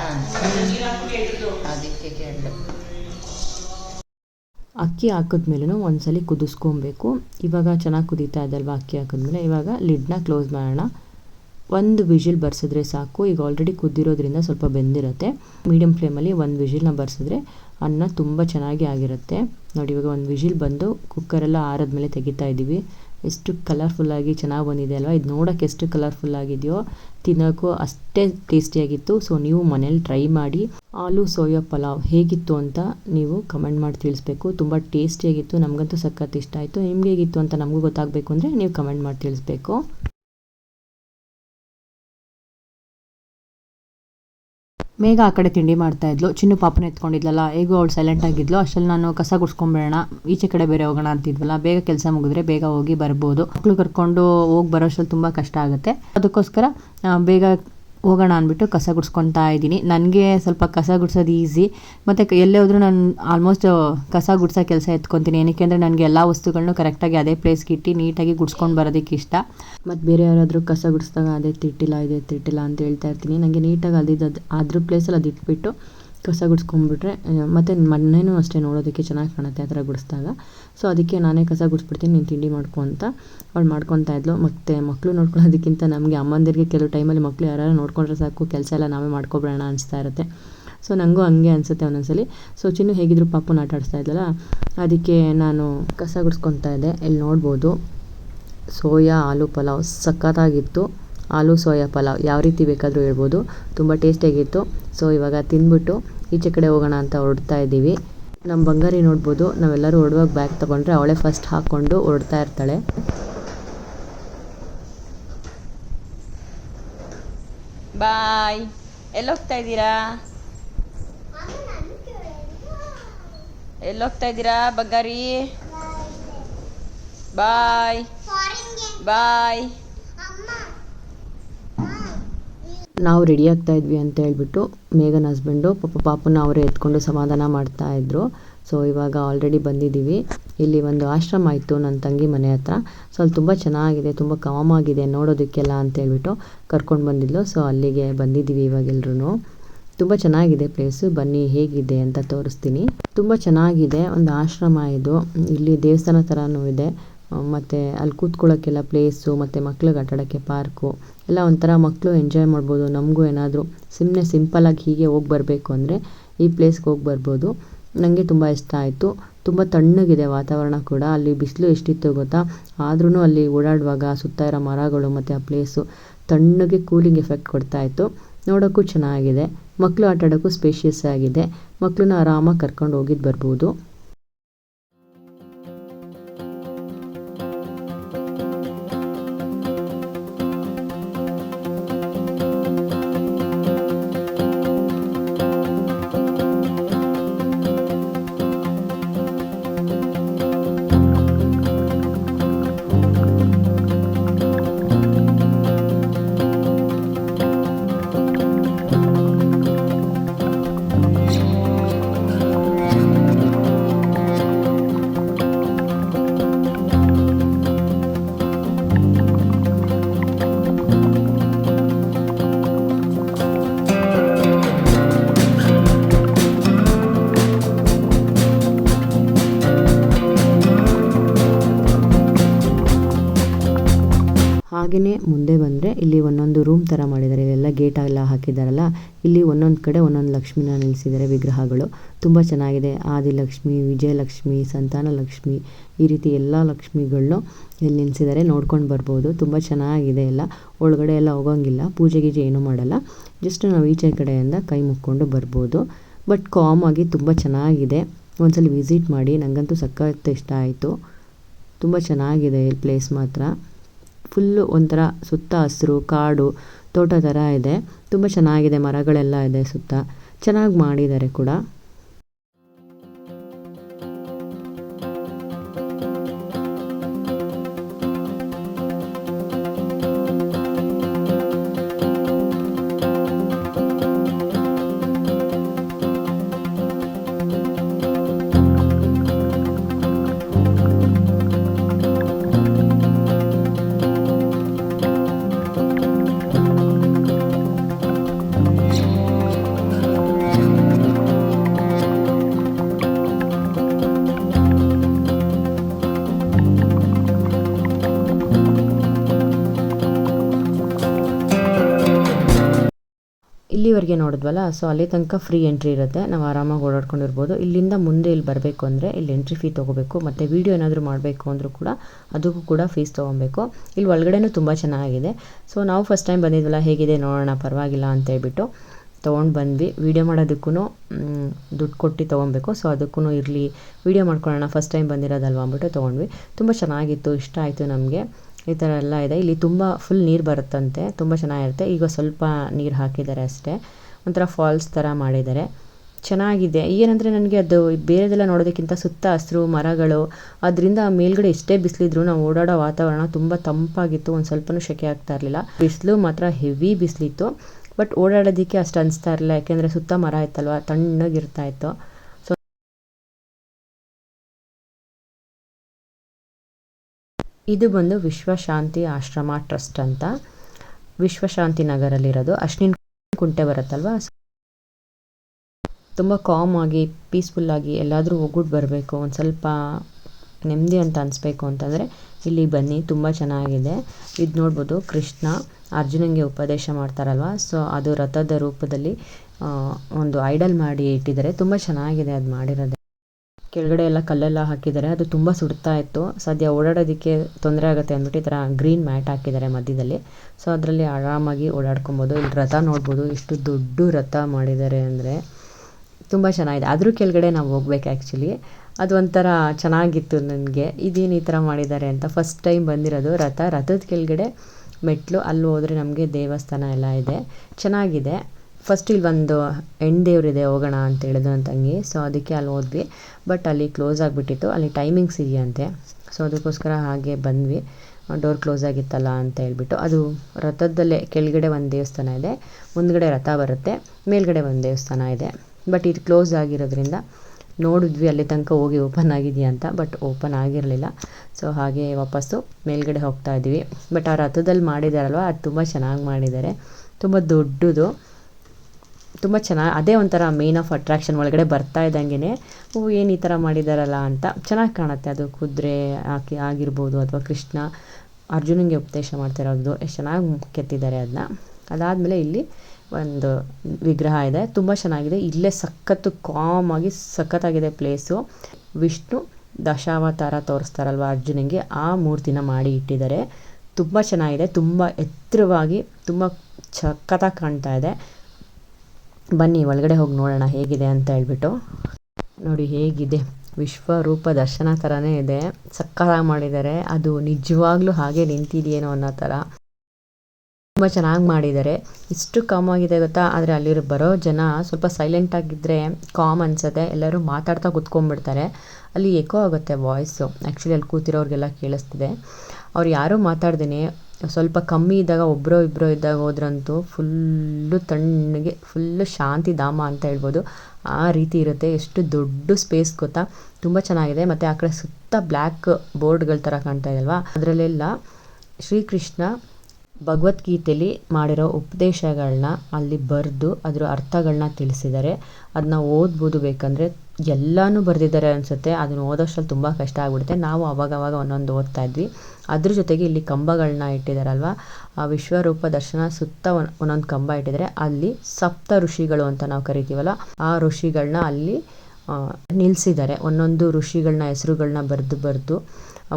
ಅದಕ್ಕೆ ಅಕ್ಕಿ ಹಾಕಿದ್ಮೇಲೂ ಒಂದ್ಸಲಿ ಕುದಿಸ್ಕೊಬೇಕು. ಇವಾಗ ಚೆನ್ನಾಗಿ ಕುದೀತಾ ಇದೆ ಅಲ್ವಾ ಅಕ್ಕಿ ಹಾಕಿದ್ಮೇಲೆ? ಇವಾಗ ಲಿಡ್ನ ಕ್ಲೋಸ್ ಮಾಡೋಣ. ಒಂದು ವಿಜಿಲ್ ಬರ್ಸಿದ್ರೆ ಸಾಕು. ಈಗ ಆಲ್ರೆಡಿ ಕುದ್ದಿರೋದ್ರಿಂದ ಸ್ವಲ್ಪ ಬೆಂದಿರುತ್ತೆ. ಮೀಡಿಯಮ್ ಫ್ಲೇಮಲ್ಲಿ ಒಂದು ವಿಜಿಲ್ನ ಬರ್ಸಿದ್ರೆ ಅನ್ನ ತುಂಬ ಚೆನ್ನಾಗಿ ಆಗಿರುತ್ತೆ. ನೋಡಿ, ಇವಾಗ ಒಂದು ವಿಜಿಲ್ ಬಂದು ಕುಕ್ಕರೆಲ್ಲ ಆರದ್ಮೇಲೆ ತೆಗಿತಾ ಇದ್ದೀವಿ ಎಷ್ಟು ಕಲರ್ಫುಲ್ಲಾಗಿ ಚೆನ್ನಾಗಿ ಬಂದಿದೆ ಅಲ್ವಾ? ಇದು ನೋಡೋಕ್ಕೆ ಎಷ್ಟು ಕಲರ್ಫುಲ್ ಆಗಿದೆಯೋ ತಿನ್ನೋಕ್ಕೂ ಅಷ್ಟೇ ಟೇಸ್ಟಿಯಾಗಿತ್ತು. ಸೊ ನೀವು ಮನೇಲಿ ಟ್ರೈ ಮಾಡಿ. ಆಲೂ, ಸೋಯಾ, ಪಲಾವ್ ಹೇಗಿತ್ತು ಅಂತ ನೀವು ಕಮೆಂಟ್ ಮಾಡಿ ತಿಳಿಸ್ಬೇಕು. ತುಂಬ ಟೇಸ್ಟಿಯಾಗಿತ್ತು ನಮಗಂತೂ ಸಖತ್ ಇಷ್ಟ ಆಯಿತು. ನಿಮ್ಗೆ ಹೇಗಿತ್ತು ಅಂತ ನಮಗೂ ಗೊತ್ತಾಗಬೇಕು ಅಂದರೆ ನೀವು ಕಮೆಂಟ್ ಮಾಡಿ ತಿಳಿಸ್ಬೇಕು. ಮೇಘ ಆ ಕಡೆ ತಿಂಡಿ ಮಾಡ್ತಾ ಇದ್ಲು. ಚಿನ್ನು ಪಾಪನ ಎತ್ಕೊಂಡಿದ್ಲಲ್ಲ, ಹೇಗೂ ಅವಳು ಸೈಲೆಂಟ್ ಆಗಿದ್ಲು. ಅಷ್ಟರಲ್ಲಿ ನಾನು ಕಸ ಗುಡ್ಸ್ಕೊಂಬೇಡ ಈಚೆ ಕಡೆ ಬೇರೆ ಹೋಗೋಣ ಅಂತಿದ್ವಲ್ಲ, ಬೇಗ ಕೆಲಸ ಮುಗಿದ್ರೆ ಬೇಗ ಹೋಗಿ ಬರ್ಬೋದು. ಮಕ್ಕಳು ಕರ್ಕೊಂಡು ಹೋಗಿ ಬರೋಷ್ಟ್ರಲ್ಲಿ ತುಂಬ ಕಷ್ಟ ಆಗುತ್ತೆ. ಅದಕ್ಕೋಸ್ಕರ ಬೇಗ ಹೋಗೋಣ ಅಂದ್ಬಿಟ್ಟು ಕಸ ಗುಡ್ಸ್ಕೊತಾ ಇದ್ದೀನಿ. ನನಗೆ ಸ್ವಲ್ಪ ಕಸ ಗುಡ್ಸೋದು ಈಸಿ ಮತ್ತು ಎಲ್ಲೇ ಹೋದರೂ ನಾನು ಆಲ್ಮೋಸ್ಟ್ ಕಸ ಗುಡ್ಸೋ ಕೆಲಸ ಎತ್ಕೊತೀನಿ. ಏನಕ್ಕೆ ಅಂದರೆ ನನಗೆ ಎಲ್ಲ ವಸ್ತುಗಳನ್ನೂ ಕರೆಕ್ಟಾಗಿ ಅದೇ ಪ್ಲೇಸ್ಗೆ ಇಟ್ಟು ನೀಟಾಗಿ ಗುಡ್ಸ್ಕೊಂಡು ಬರೋದಕ್ಕೆ ಇಷ್ಟ. ಮತ್ತು ಬೇರೆ ಯಾರಾದರೂ ಕಸ ಗುಡಿಸ್ದಾಗ ಅದೇ ತಿಟ್ಟಿಲ್ಲ, ಇದೇ ತಿಟ್ಟಿಲ್ಲ ಅಂತ ಹೇಳ್ತಾ ಇರ್ತೀನಿ. ನನಗೆ ನೀಟಾಗಿ ಅದಿದ್ದು ಅದು ಅದ್ರ ಪ್ಲೇಸಲ್ಲಿ ಅದು ಇಟ್ಬಿಟ್ಟು ಕಸ ಗುಡಿಸ್ಕೊಂಡ್ಬಿಟ್ರೆ ಮತ್ತು ಮನೇನೂ ಅಷ್ಟೇ ನೋಡೋದಕ್ಕೆ ಚೆನ್ನಾಗಿ ಕಾಣುತ್ತೆ ಆ ಥರ ಗುಡಿಸ್ದಾಗ. ಸೊ ಅದಕ್ಕೆ ನಾನೇ ಕಸ ಗುಡಿಸ್ಬಿಡ್ತೀನಿ, ನೀನು ತಿಂಡಿ ಮಾಡ್ಕೊ ಅಂತ ಅವಳು ಮಾಡ್ಕೊತಾ ಇದ್ಲು. ಮತ್ತು ಮಕ್ಕಳು ನೋಡ್ಕೊಳ್ಳೋದಕ್ಕಿಂತ ನಮಗೆ ಅಮ್ಮಂದಿರಿಗೆ ಕೆಲವು ಟೈಮಲ್ಲಿ ಮಕ್ಕಳು ಯಾರು ನೋಡ್ಕೊಂಡ್ರೆ ಸಾಕು, ಕೆಲಸ ಎಲ್ಲ ನಾವೇ ಮಾಡ್ಕೊಬಿಡೋಣ ಅನಿಸ್ತಾ ಇರುತ್ತೆ. ಸೊ ನನಗೂ ಹಂಗೆ ಅನಿಸುತ್ತೆ ಒಂದೊಂದ್ಸಲಿ. ಸೊ ಚಿನ್ನು ಹೇಗಿದ್ರು ಪಾಪುನ ಆಟ ಆಡಿಸ್ತಾ ಇದ್ಲಲ್ಲ, ಅದಕ್ಕೆ ನಾನು ಕಸ ಗುಡಿಸ್ಕೊತಾ ಇದ್ದೆ. ಇಲ್ಲಿ ನೋಡ್ಬೋದು? ಸೋಯಾ, ಆಲೂ ಪಲಾವ್ ಸಖತ್ತಾಗಿತ್ತು. ಆಲೂ ಸೋಯಾ ಪಲಾವ್ ಯಾವ ರೀತಿ ಬೇಕಾದರೂ ಹೇಳ್ಬೋದು. ತುಂಬ ಟೇಸ್ಟಿಯಾಗಿತ್ತು. ಸೊ ಇವಾಗ ತಿಂದ್ಬಿಟ್ಟು ಈಚೆ ಕಡೆ ಹೋಗೋಣ ಅಂತ ಹೊರಡ್ತಾ ಇದ್ದೀವಿ. ನಮ್ಮ ಬಂಗಾರಿ ನೋಡ್ಬೋದು. ನಾವೆಲ್ಲರೂ ಹೊರಡುವಾಗ ಬ್ಯಾಗ್ ತೊಗೊಂಡ್ರೆ ಅವಳೇ ಫಸ್ಟ್ ಹಾಕ್ಕೊಂಡು ಹೊರಡ್ತಾ ಇರ್ತಾಳೆ. ಬಾಯ್ ಎಲ್ಲೋಗ್ತಾ ಇದ್ದೀರಾ? ಎಲ್ಲೋಗ್ತಾ ಇದ್ದೀರಾ ಬಂಗಾರಿ? ಬಾಯ್ ಬಾಯ್ ನಾವು ರೆಡಿ ಆಗ್ತಾ ಇದ್ವಿ ಅಂತ ಹೇಳ್ಬಿಟ್ಟು ಮೇಘನ್ ಹಸ್ಬೆಂಡು ಪಾಪ ಪಾಪನ ಅವರೇ ಎತ್ಕೊಂಡು ಸಮಾಧಾನ ಮಾಡ್ತಾ ಇದ್ರು. ಸೊ ಇವಾಗ ಆಲ್ರೆಡಿ ಬಂದಿದ್ದೀವಿ. ಇಲ್ಲಿ ಒಂದು ಆಶ್ರಮ ಇತ್ತು ನನ್ನ ತಂಗಿ ಮನೆ ಹತ್ರ. ಸೊ ಅಲ್ಲಿ ತುಂಬ ಚೆನ್ನಾಗಿದೆ, ತುಂಬ ಕಾಮ್ ಆಗಿದೆ ನೋಡೋದಕ್ಕೆಲ್ಲ ಅಂತ ಹೇಳ್ಬಿಟ್ಟು ಕರ್ಕೊಂಡು ಬಂದಿದ್ಲು. ಸೊ ಅಲ್ಲಿಗೆ ಬಂದಿದ್ದೀವಿ ಇವಾಗೆಲ್ಲರೂ ತುಂಬ ಚೆನ್ನಾಗಿದೆ ಪ್ಲೇಸು ಬನ್ನಿ ಹೇಗಿದೆ ಅಂತ ತೋರಿಸ್ತೀನಿ. ತುಂಬ ಚೆನ್ನಾಗಿದೆ, ಒಂದು ಆಶ್ರಮ ಇದು. ಇಲ್ಲಿ ದೇವಸ್ಥಾನ ಥರನೂ ಇದೆ. ಮತ್ತು ಅಲ್ಲಿ ಕೂತ್ಕೊಳ್ಳೋಕ್ಕೆಲ್ಲ ಪ್ಲೇಸು ಮತ್ತು ಮಕ್ಳಿಗೆ ಆಟ ಆಡೋಕ್ಕೆ ಪಾರ್ಕು ಎಲ್ಲ ಒಂಥರ ಮಕ್ಕಳು ಎಂಜಾಯ್ ಮಾಡ್ಬೋದು. ನಮಗೂ ಏನಾದರೂ ಸುಮ್ಮನೆ ಸಿಂಪಲಾಗಿ ಹೀಗೆ ಹೋಗಿ ಬರಬೇಕು ಅಂದರೆ ಈ ಪ್ಲೇಸ್ಗೆ ಹೋಗಿ ಬರ್ಬೋದು. ನನಗೆ ತುಂಬ ಇಷ್ಟ ಆಯಿತು. ತುಂಬ ತಣ್ಣಗಿದೆ ವಾತಾವರಣ ಕೂಡ. ಅಲ್ಲಿ ಬಿಸಿಲು ಎಷ್ಟಿತ್ತು ಗೊತ್ತಾ? ಆದ್ರೂ ಅಲ್ಲಿ ಓಡಾಡುವಾಗ ಸುತ್ತ ಇರೋ ಮರಗಳು ಮತ್ತು ಆ ಪ್ಲೇಸು ತಣ್ಣಗೆ ಕೂಲಿಂಗ್ ಎಫೆಕ್ಟ್ ಕೊಡ್ತಾ ಇತ್ತು. ನೋಡೋಕ್ಕೂ ಚೆನ್ನಾಗಿದೆ. ಮಕ್ಕಳು ಆಟ ಆಡೋಕ್ಕೂ ಸ್ಪೇಷಿಯಸ್ ಆಗಿದೆ. ಮಕ್ಕಳನ್ನ ಆರಾಮಾಗಿ ಕರ್ಕೊಂಡು ಹೋಗಿದ್ದು ಬರ್ಬೋದು. ಹಾಗೆಯೇ ಮುಂದೆ ಬಂದರೆ ಇಲ್ಲಿ ಒಂದೊಂದು ರೂಮ್ ಥರ ಮಾಡಿದ್ದಾರೆ. ಇಲ್ಲೆಲ್ಲ ಗೇಟ್ ಎಲ್ಲ ಹಾಕಿದ್ದಾರಲ್ಲ, ಇಲ್ಲಿ ಒಂದೊಂದು ಕಡೆ ಒಂದೊಂದು ಲಕ್ಷ್ಮಿನ ನಿಲ್ಲಿಸಿದ್ದಾರೆ ವಿಗ್ರಹಗಳು. ತುಂಬ ಚೆನ್ನಾಗಿದೆ. ಆದಿಲಕ್ಷ್ಮಿ, ವಿಜಯಲಕ್ಷ್ಮಿ, ಸಂತಾನಲಕ್ಷ್ಮಿ, ಈ ರೀತಿ ಎಲ್ಲ ಲಕ್ಷ್ಮಿಗಳನ್ನು ಇಲ್ಲಿ ನಿಲ್ಲಿಸಿದ್ದಾರೆ ನೋಡ್ಕೊಂಡು ಬರ್ಬೋದು. ತುಂಬ ಚೆನ್ನಾಗಿದೆ ಎಲ್ಲ. ಒಳಗಡೆ ಎಲ್ಲ ಹೋಗೋಂಗಿಲ್ಲ. ಪೂಜೆ ಗೀಜೆ ಏನೂ ಮಾಡಲ್ಲ. ಜಸ್ಟ್ ನಾವು ಈಚೆ ಕಡೆಯಿಂದ ಕೈ ಮುಕ್ಕೊಂಡು ಬರ್ಬೋದು. ಬಟ್ ಕಾಮ್ ಆಗಿ ತುಂಬ ಚೆನ್ನಾಗಿದೆ. ಒಂದ್ಸಲ ವಿಸಿಟ್ ಮಾಡಿ. ನನಗಂತೂ ಸಖತ್ ಇಷ್ಟ ಆಯಿತು. ತುಂಬ ಚೆನ್ನಾಗಿದೆ ಈ ಪ್ಲೇಸ್ ಮಾತ್ರ. ಫುಲ್ಲು ಒಂಥರ ಸುತ್ತ ಹಸಿರು, ಕಾಡು ತೋಟ ಥರ ಇದೆ. ತುಂಬ ಚೆನ್ನಾಗಿದೆ ಮರಗಳೆಲ್ಲ ಇದೆ ಸುತ್ತ. ಚೆನ್ನಾಗಿ ಮಾಡಿದ್ದಾರೆ ಕೂಡ. ಇಲ್ಲಿವರೆಗೆ ನೋಡಿದ್ವಲ್ಲ ಸೊ ಅಲ್ಲಿ ತನಕ ಫ್ರೀ ಎಂಟ್ರಿ ಇರುತ್ತೆ. ನಾವು ಆರಾಮಾಗಿ ಓಡಾಡ್ಕೊಂಡಿರ್ಬೋದು. ಇಲ್ಲಿಂದ ಮುಂದೆ ಇಲ್ಲಿ ಬರಬೇಕು ಅಂದರೆ ಇಲ್ಲಿ ಎಂಟ್ರಿ ಫೀ ತೊಗೋಬೇಕು. ಮತ್ತು ವೀಡಿಯೋ ಏನಾದರೂ ಮಾಡಬೇಕು ಅಂದರೂ ಕೂಡ ಅದಕ್ಕೂ ಕೂಡ ಫೀಸ್ ತೊಗೊಬೇಕು. ಇಲ್ಲಿ ಒಳಗಡೆನೂ ತುಂಬ ಚೆನ್ನಾಗಿದೆ. ಸೊ ನಾವು ಫಸ್ಟ್ ಟೈಮ್ ಬಂದಿದ್ವಲ್ಲ, ಹೇಗಿದೆ ನೋಡೋಣ, ಪರವಾಗಿಲ್ಲ ಅಂತ ಹೇಳ್ಬಿಟ್ಟು ತೊಗೊಂಡು ಬಂದ್ವಿ. ವೀಡಿಯೋ ಮಾಡೋದಕ್ಕೂ ದುಡ್ಡು ಕೊಟ್ಟು ತೊಗೊಬೇಕು. ಸೊ ಅದಕ್ಕೂ ಇರಲಿ ವೀಡಿಯೋ ಮಾಡ್ಕೊಳ್ಳೋಣ ಫಸ್ಟ್ ಟೈಮ್ ಬಂದಿರೋದಲ್ವ ಅಂದ್ಬಿಟ್ಟು ತೊಗೊಂಡ್ವಿ. ತುಂಬ ಚೆನ್ನಾಗಿತ್ತು, ಇಷ್ಟ ಆಯಿತು ನಮಗೆ. ಈ ಥರ ಎಲ್ಲ ಇದೆ. ಇಲ್ಲಿ ತುಂಬ ಫುಲ್ ನೀರು ಬರುತ್ತಂತೆ, ತುಂಬ ಚೆನ್ನಾಗಿರುತ್ತೆ. ಈಗ ಸ್ವಲ್ಪ ನೀರು ಹಾಕಿದ್ದಾರೆ ಅಷ್ಟೇ. ಒಂಥರ ಫಾಲ್ಸ್ ಥರ ಮಾಡಿದ್ದಾರೆ. ಚೆನ್ನಾಗಿದೆ. ಏನಂದರೆ ನನಗೆ ಅದು ಬೇರೆದೆಲ್ಲ ನೋಡೋದಕ್ಕಿಂತ ಸುತ್ತ ಹಸಿರು, ಮರಗಳು, ಅದರಿಂದ ಮೇಲ್ಗಡೆ ಎಷ್ಟೇ ಬಿಸಿಲಿದ್ರು ನಾವು ಓಡಾಡೋ ವಾತಾವರಣ ತುಂಬ ತಂಪಾಗಿತ್ತು. ಒಂದು ಸ್ವಲ್ಪನೂ ಶೆಕೆ ಆಗ್ತಾ ಇರಲಿಲ್ಲ. ಬಿಸಿಲು ಮಾತ್ರ ಹೆವಿ ಬಿಸಿಲಿತ್ತು. ಬಟ್ ಓಡಾಡೋದಕ್ಕೆ ಅಷ್ಟು ಅನಿಸ್ತಾ ಇರಲಿಲ್ಲ. ಯಾಕೆಂದರೆ ಸುತ್ತ ಮರ ಇತ್ತಲ್ವ, ತಣ್ಣಗಿರ್ತಾ ಇತ್ತು. ಇದು ಬಂದು ವಿಶ್ವಶಾಂತಿ ಆಶ್ರಮ ಟ್ರಸ್ಟ್ ಅಂತ. ವಿಶ್ವಶಾಂತಿ ನಗರಲ್ಲಿರೋದು. ಅಶ್ವಿನ್ ಕುಂಟೆ ಬರುತ್ತಲ್ವಾ? ತುಂಬ ಕಾಮ್ ಆಗಿ ಪೀಸ್ಫುಲ್ಲಾಗಿ ಎಲ್ಲಾದರೂ ಹೋಗ್ಬಿಟ್ಟು ಬರಬೇಕು. ಒಂದು ಸ್ವಲ್ಪ ನೆಮ್ಮದಿ ಅಂತ ಅನಿಸ್ಬೇಕು ಅಂತಂದರೆ ಇಲ್ಲಿ ಬನ್ನಿ, ತುಂಬ ಚೆನ್ನಾಗಿದೆ. ಇದು ನೋಡ್ಬೋದು ಕೃಷ್ಣ ಅರ್ಜುನಂಗೆ ಉಪದೇಶ ಮಾಡ್ತಾರಲ್ವ? ಸೊ ಅದು ರಥದ ರೂಪದಲ್ಲಿ ಒಂದು ಐಡಲ್ ಮಾಡಿ ಇಟ್ಟಿದ್ದಾರೆ. ತುಂಬ ಚೆನ್ನಾಗಿದೆ ಅದು ಮಾಡಿರೋದು. ಕೆಳಗಡೆ ಎಲ್ಲ ಕಲ್ಲೆಲ್ಲ ಹಾಕಿದ್ದಾರೆ. ಅದು ತುಂಬ ಸುಡ್ತಾ ಇತ್ತು. ಸದ್ಯ ಓಡಾಡೋದಕ್ಕೆ ತೊಂದರೆ ಆಗುತ್ತೆ ಅಂದ್ಬಿಟ್ಟು ಈ ಥರ ಗ್ರೀನ್ ಮ್ಯಾಟ್ ಹಾಕಿದ್ದಾರೆ ಮಧ್ಯದಲ್ಲಿ. ಸೊ, ಅದರಲ್ಲಿ ಆರಾಮಾಗಿ ಓಡಾಡ್ಕೊಬೋದು. ಇಲ್ಲಿ ರಥ ನೋಡ್ಬೋದು. ಎಷ್ಟು ದೊಡ್ಡ ರಥ ಮಾಡಿದ್ದಾರೆ ಅಂದರೆ ತುಂಬ ಚೆನ್ನಾಗಿದೆ. ಅದ್ರ ಕೆಳಗಡೆ ನಾವು ಹೋಗ್ಬೇಕು ಆ್ಯಕ್ಚುಲಿ ಅದು ಒಂಥರ ಚೆನ್ನಾಗಿತ್ತು ನನಗೆ. ಇದೇನು ಈ ಥರ ಮಾಡಿದ್ದಾರೆ ಅಂತ ಫಸ್ಟ್ ಟೈಮ್ ಬಂದಿರೋದು ರಥ. ರಥದ ಕೆಳಗಡೆ ಮೆಟ್ಲು. ಅಲ್ಲಿ ಹೋದರೆ ನಮಗೆ ದೇವಸ್ಥಾನ ಎಲ್ಲ ಇದೆ. ಚೆನ್ನಾಗಿದೆ. ಫಸ್ಟ್ ಇಲ್ಲಿ ಒಂದು ಇದೆ ಹೋಗೋಣ ಅಂತ ಹೇಳಿದ್ರು ನನ್ನ ತಂಗಿ. ಸೊ ಅದಕ್ಕೆ ಅಲ್ಲಿ ಹೋದ್ವಿ. ಬಟ್ ಅಲ್ಲಿ ಕ್ಲೋಸ್ ಆಗಿಬಿಟ್ಟಿತ್ತು. ಅಲ್ಲಿ ಟೈಮಿಂಗ್ಸ್ ಇದೆಯಂತೆ. ಸೊ ಅದಕ್ಕೋಸ್ಕರ ಹಾಗೆ ಬಂದ್ವಿ. ಡೋರ್ ಕ್ಲೋಸ್ ಆಗಿತ್ತಲ್ಲ ಅಂತ ಹೇಳ್ಬಿಟ್ಟು. ಅದು ರಥದಲ್ಲೇ ಕೆಳಗಡೆ ಒಂದು ದೇವಸ್ಥಾನ ಇದೆ. ಮುಂದ್ಗಡೆ ರಥ ಬರುತ್ತೆ. ಮೇಲ್ಗಡೆ ಒಂದು ದೇವಸ್ಥಾನ ಇದೆ. ಬಟ್ ಇದು ಕ್ಲೋಸ್ ಆಗಿರೋದ್ರಿಂದ ನೋಡಿದ್ವಿ ಅಲ್ಲಿ ತನಕ ಹೋಗಿ ಓಪನ್ ಆಗಿದೆಯಾ ಅಂತ. ಬಟ್ ಓಪನ್ ಆಗಿರಲಿಲ್ಲ. ಸೊ ಹಾಗೆ ವಾಪಸ್ಸು ಮೇಲ್ಗಡೆ ಹೋಗ್ತಾ ಇದ್ವಿ. ಬಟ್ ಆ ರಥದಲ್ಲಿ ಮಾಡಿದಾರಲ್ವ? ಅದು ತುಂಬ ಚೆನ್ನಾಗಿ ಮಾಡಿದ್ದಾರೆ. ತುಂಬ ದೊಡ್ಡದು. ತುಂಬ ಚೆನ್ನಾಗಿ, ಅದೇ ಒಂಥರ ಮೇನ್ ಆಫ್ ಅಟ್ರಾಕ್ಷನ್ ಒಳಗಡೆ ಬರ್ತಾ ಇದ್ದಂಗೆ ಓ, ಏನು ಈ ಥರ ಮಾಡಿದಾರಲ್ಲ ಅಂತ ಚೆನ್ನಾಗಿ ಕಾಣುತ್ತೆ. ಅದು ಕುದುರೆ ಹಾಕಿ ಆಗಿರ್ಬೋದು ಅಥವಾ ಕೃಷ್ಣ ಅರ್ಜುನಿಗೆ ಉಪದೇಶ ಮಾಡ್ತಿರೋದು ಎಷ್ಟು ಚೆನ್ನಾಗಿ ಕೆತ್ತಿದ್ದಾರೆ ಅದನ್ನ ಅದಾದಮೇಲೆ ಇಲ್ಲಿ ಒಂದು ವಿಗ್ರಹ ಇದೆ. ತುಂಬ ಚೆನ್ನಾಗಿದೆ. ಇಲ್ಲೇ ಸಖತ್ತು ಕಾಮ್ ಆಗಿ ಸಖತ್ತಾಗಿದೆ ಪ್ಲೇಸು ವಿಷ್ಣು ದಶಾವತಾರ ತೋರಿಸ್ತಾರಲ್ವ ಅರ್ಜುನಿಗೆ, ಆ ಮೂರ್ತಿನ ಮಾಡಿ ಇಟ್ಟಿದ್ದಾರೆ. ತುಂಬ ಚೆನ್ನಾಗಿದೆ. ತುಂಬ ಎತ್ತರವಾಗಿ, ತುಂಬ ಸಖತ್ತಾಗಿ ಕಾಣ್ತಾ ಇದೆ. ಬನ್ನಿ, ಒಳಗಡೆ ಹೋಗಿ ನೋಡೋಣ ಹೇಗಿದೆ ಅಂತ ಹೇಳ್ಬಿಟ್ಟು. ನೋಡಿ, ಹೇಗಿದೆ. ವಿಶ್ವರೂಪ ದರ್ಶನ ಥರನೇ ಇದೆ. ಸಕ್ಕತ್ತಾಗಿ ಮಾಡಿದ್ದಾರೆ. ಅದು ನಿಜವಾಗ್ಲೂ ಹಾಗೆ ನಿಂತಿದೆಯೇನೋ ಅನ್ನೋ ಥರ. ತುಂಬ ಚೆನ್ನಾಗಿ ಮಾಡಿದ್ದಾರೆ. ಇಷ್ಟು ಕಾಮ್ ಆಗಿದೆ ಗೊತ್ತಾ? ಆದರೆ ಅಲ್ಲಿರೋ ಬರೋ ಜನ ಸ್ವಲ್ಪ ಸೈಲೆಂಟ್ ಆಗಿದ್ದರೆ ಕಾಮ್ ಅನ್ಸುತ್ತೆ. ಎಲ್ಲರೂ ಮಾತಾಡ್ತಾ ಕುತ್ಕೊಂಡ್ಬಿಡ್ತಾರೆ. ಅಲ್ಲಿ ಎಕೋ ಆಗುತ್ತೆ ವಾಯ್ಸು ಆ್ಯಕ್ಚುಲಿ ಅಲ್ಲಿ ಕೂತಿರೋರಿಗೆಲ್ಲ ಕೇಳಿಸ್ತಿದೆ. ಅವ್ರು ಯಾರೂ ಮಾತಾಡ್ದೇನೆ. ಸ್ವಲ್ಪ ಕಮ್ಮಿ ಇದ್ದಾಗ ಒಬ್ಬರೋ ಇಬ್ಬರೋ ಇದ್ದಾಗ ಹೋದ್ರಂತೂ ಫುಲ್ಲು ತಣ್ಣಗೆ, ಫುಲ್ಲು ಶಾಂತಿ ಧಾಮ ಅಂತ ಹೇಳ್ಬೋದು. ಆ ರೀತಿ ಇರುತ್ತೆ. ಎಷ್ಟು ದೊಡ್ಡ ಸ್ಪೇಸ್ ಗೊತ್ತಾ? ತುಂಬ ಚೆನ್ನಾಗಿದೆ. ಮತ್ತು ಆ ಕಡೆ ಸುತ್ತ ಬ್ಲ್ಯಾಕ್ ಬೋರ್ಡ್ಗಳ ಥರ ಕಾಣ್ತಾ ಇದೆ ಅಲ್ವಾ? ಅದರಲ್ಲೆಲ್ಲ ಶ್ರೀಕೃಷ್ಣ ಭಗವದ್ಗೀತೆಯಲ್ಲಿ ಮಾಡಿರೋ ಉಪದೇಶಗಳನ್ನ ಅಲ್ಲಿ ಬರೆದು ಅದರ ಅರ್ಥಗಳನ್ನ ತಿಳಿಸಿದ್ದಾರೆ ಅದನ್ನ ಓದ್ಬೋದು ಬೇಕಂದರೆ ಎಲ್ಲನೂ ಬರೆದಿದ್ದಾರೆ ಅನಿಸುತ್ತೆ. ಅದನ್ನು ಓದೋಷ್ಟ್ರಲ್ಲಿ ತುಂಬ ಕಷ್ಟ ಆಗ್ಬಿಡುತ್ತೆ. ನಾವು ಅವಾಗವಾಗ ಒಂದೊಂದು ಓದ್ತಾ ಇದ್ವಿ. ಅದ್ರ ಜೊತೆಗೆ ಇಲ್ಲಿ ಕಂಬಗಳನ್ನ ಇಟ್ಟಿದ್ದಾರಲ್ವ ಆ ವಿಶ್ವರೂಪ ದರ್ಶನ ಸುತ್ತ ಒಂದ್- ಒಂದೊಂದು ಕಂಬ ಇಟ್ಟಿದ್ದಾರೆ ಅಲ್ಲಿ ಸಪ್ತ ಋಷಿಗಳು ಅಂತ ನಾವು ಕರಿತೀವಲ್ಲ, ಆ ಋಷಿಗಳನ್ನ ಅಲ್ಲಿ ನಿಲ್ಲಿಸಿದ್ದಾರೆ ಒಂದೊಂದು ಋಷಿಗಳನ್ನ ಹೆಸರುಗಳನ್ನ ಬರೆದು ಬರೆದು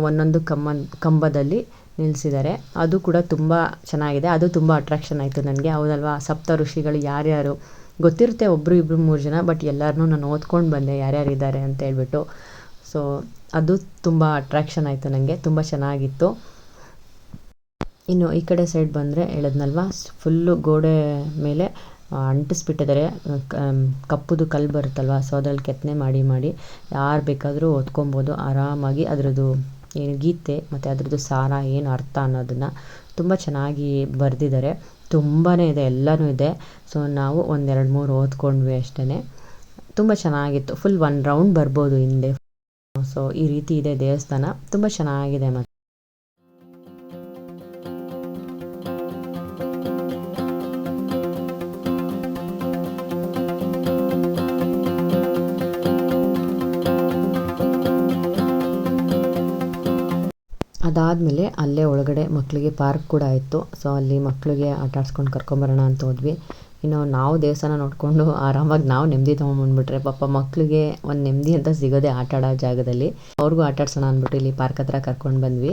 ಒಂದೊಂದು ಕಂಬ ಕಂಬದಲ್ಲಿ ನಿಲ್ಲಿಸಿದ್ದಾರೆ ಅದು ಕೂಡ ತುಂಬ ಚೆನ್ನಾಗಿದೆ. ಅದು ತುಂಬ ಅಟ್ರಾಕ್ಷನ್ ಆಯಿತು ನನಗೆ. ಹೌದಲ್ವಾ? ಸಪ್ತ ಋಷಿಗಳು ಯಾರ್ಯಾರು? ಗೊತ್ತಿರುತ್ತೆ ಒಬ್ಬರು ಇಬ್ಬರು ಮೂರು ಜನ ಬಟ್ ಎಲ್ಲರನ್ನೂ ನಾನು ಓದ್ಕೊಂಡು ಬಂದೆ ಯಾರ್ಯಾರು ಇದ್ದಾರೆ ಅಂತ ಹೇಳ್ಬಿಟ್ಟು. ಸೊ ಅದು ತುಂಬ ಅಟ್ರಾಕ್ಷನ್ ಆಯಿತು ನನಗೆ ತುಂಬ ಚೆನ್ನಾಗಿತ್ತು. ಇನ್ನು ಈ ಕಡೆ ಸೈಡ್ ಬಂದರೆ ಹೇಳದ್ನಲ್ವ? ಫುಲ್ಲು ಗೋಡೆ ಮೇಲೆ ಅಂಟಿಸ್ಬಿಟ್ಟಿದ್ದಾರೆ. ಕಪ್ಪುದು ಕಲ್ಲು ಬರುತ್ತಲ್ವ? ಸೊ ಅದರಲ್ಲಿ ಕೆತ್ತನೆ ಮಾಡಿ ಮಾಡಿ ಯಾರು ಬೇಕಾದರೂ ಓದ್ಕೊಬೋದು. ಆರಾಮಾಗಿ ಅದರದ್ದು ಏನು ಗೀತೆ ಮತ್ತು ಅದರದ್ದು ಸಾರ ಏನು ಅರ್ಥ ಅನ್ನೋದನ್ನು ತುಂಬ ಚೆನ್ನಾಗಿ ಬರೆದಿದ್ದಾರೆ. ತುಂಬಾ ಇದೆ, ಎಲ್ಲನೂ ಇದೆ. ಸೊ ನಾವು ಒಂದೆರಡು ಮೂರು ಓದ್ಕೊಂಡ್ವಿ ಅಷ್ಟೇ ತುಂಬ ಚೆನ್ನಾಗಿತ್ತು. ಫುಲ್ ಒನ್ ರೌಂಡ್ ಬರ್ಬೋದು ಹಿಂದೆ. ಸೊ ಈ ರೀತಿ ಇದೆ ದೇವಸ್ಥಾನ. ತುಂಬ ಚೆನ್ನಾಗಿದೆ ಮತ್ತು. ಅದಾದಮೇಲೆ ಅಲ್ಲೇ ಒಳಗಡೆ ಮಕ್ಕಳಿಗೆ ಪಾರ್ಕ್ ಕೂಡ ಇತ್ತು. ಸೊ, ಅಲ್ಲಿ ಮಕ್ಕಳಿಗೆ ಆಟ ಆಡ್ಸ್ಕೊಂಡು ಕರ್ಕೊಂಬರೋಣ ಅಂತ ಹೋದ್ವಿ. ಇನ್ನು ನಾವು ದೇವಸ್ಥಾನ ನೋಡಿಕೊಂಡು ಆರಾಮಾಗಿ ನಾವು ನೆಮ್ಮದಿ ತೊಗೊಂಬಂದ್ಬಿಟ್ರೆ ಪಾಪ ಮಕ್ಕಳಿಗೆ ಒಂದು ನೆಮ್ಮದಿ ಅಂತ ಸಿಗೋದೆ ಆಟ ಆಡೋ ಜಾಗದಲ್ಲಿ. ಅವ್ರಿಗೂ ಆಟ ಆಡ್ಸೋಣ ಅಂದ್ಬಿಟ್ಟು ಇಲ್ಲಿ ಪಾರ್ಕ್ ಹತ್ರ ಕರ್ಕೊಂಡು ಬಂದ್ವಿ.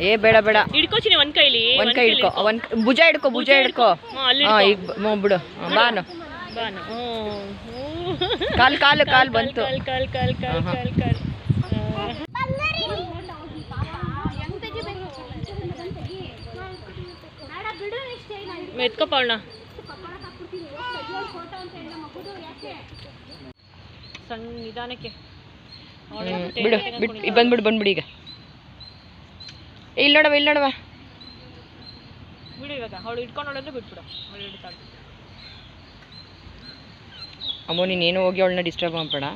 ಏ ಬೇಡ ಬೇಡ. ಹಿಡ್ಕೋಚಿನಿ ಒಂದ್ ಕೈಲಿ ಒಂದ್ ಕೈ ಹಿಡ್ಕೊ ಒಂದ್ ಭುಜ ಹಿಡ್ಕೊ ಭುಜ ಹಿಡ್ಕೊ. ಹಾ ಈಗ ಬಿಡು. ಬಾನು. ಕಾಲ್ ಕಾಲು ಕಾಲ್ ಬಂತು. ಎತ್ಕೊಪೋಣ ಸಣ್ಣ ನಿಧಾನಕ್ಕೆ ಬಿಡು ಬಿಟ್ಟು ಬಂದ್ಬಿಡು ಬಂದ್ಬಿಡಿ ಈಗ. ಇಲ್ಲಿ ನೋಡವ ಇಲ್ಲಿ ನೋಡವ ಬಿಡು ಇವಾಗ ಅವಳು ಇಟ್ಕೊಂಡು ಬಿಟ್ಬಿಡು. ಅವಳು ಹಿಡಿತಾಳೆ ಅಮ್ಮೋ ನೀನೇನು ಹೋಗಿ ಅವಳನ್ನ ಡಿಸ್ಟರ್ಬ್ ಮಾಡಬೇಡ.